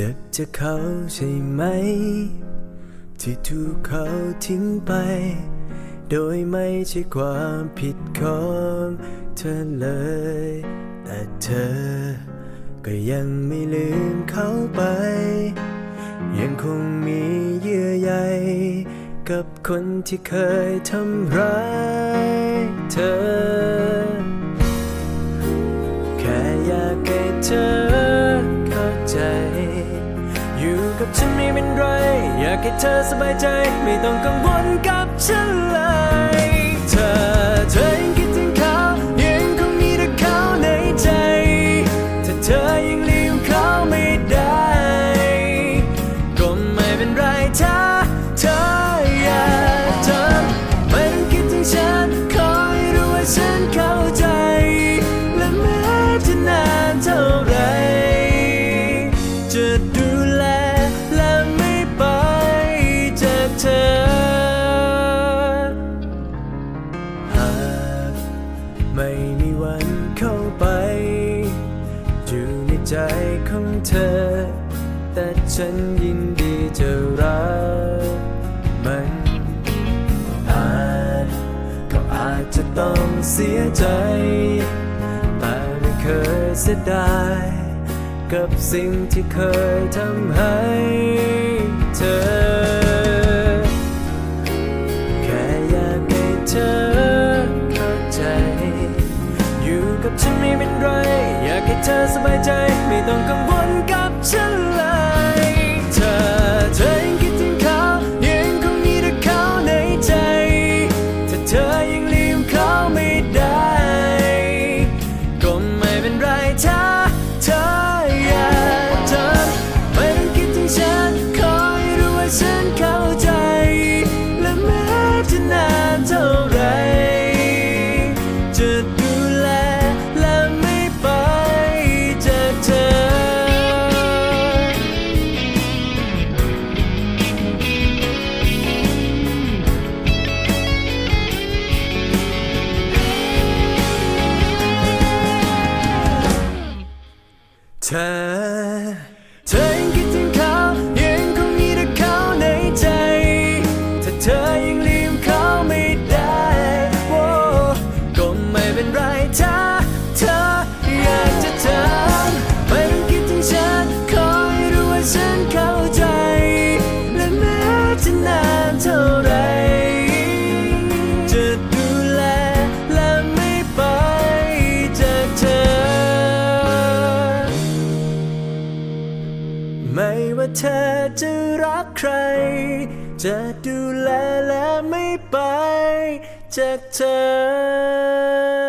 จ็บจะเขาใช่ไหม ที่ถูกเขาทิ้งไป โดยไม่ใช่ความผิดของเธอเลย แต่เธอ ก็ยังไม่ลืมเขาไป ยังคงมีเยื่อใยกับคนที่เคยทำร้าย ให้เธอสบายใจ ไม่ต้องกังวลกับฉันเลยเธอเธอยังคิดถึงเขายังคงมีแต่เขาในใจ ถ้าเธอยังลืมเขาไม่ได้ก็ไม่เป็นไรถ้าเธออยากจำไม่ต้องคิดถึงฉันขอให้รู้ว่าฉันเข้าใจ และแม้จะนานเท่าไรจะ มันเข้าไป อยู่ในใจของเธอ แต่ฉันยินดีจะรักมันอาจก็อาจจะต้องเสียใจ แต่ไม่เคยเสียดาย กับสิ่งที่เคยทำให้ เธอสบายใจไม่ต้องกังวล เธอเธอ เธอจะรักใคร จะดูแลและไม่ไปจากเธอ